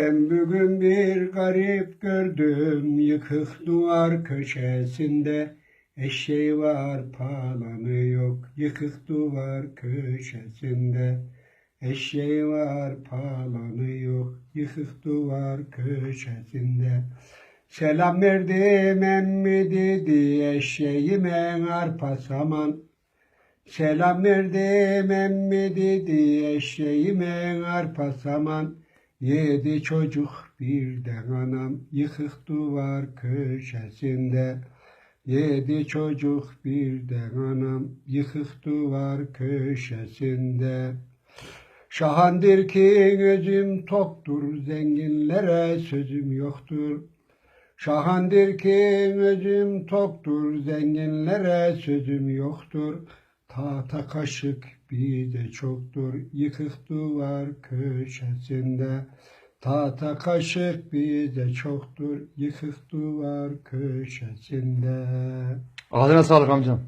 Ben bugün bir garip gördüm yıkık duvar köşesinde. Eşeği var palanı yok yıkık duvar köşesinde. Eşeği var palanı yok yıkık duvar köşesinde. Selam verdim emmi dedi eşeğime arpa saman. Selam verdim emmi dedi eşeğime arpa saman Yedi çocuk birden anam yıkık duvar köşesinde. Yedi çocuk birden anam yıkık duvar köşesinde. Şahandır ki gözüm toktur zenginlere sözüm yoktur. Şahandır ki gözüm toktur, zenginlere sözüm yoktur. Tahta kaşık bize çoktur, yıkık duvar köşesinde. Tahta kaşık bize çoktur, yıkık duvar köşesinde. Ağzına sağlık amcam.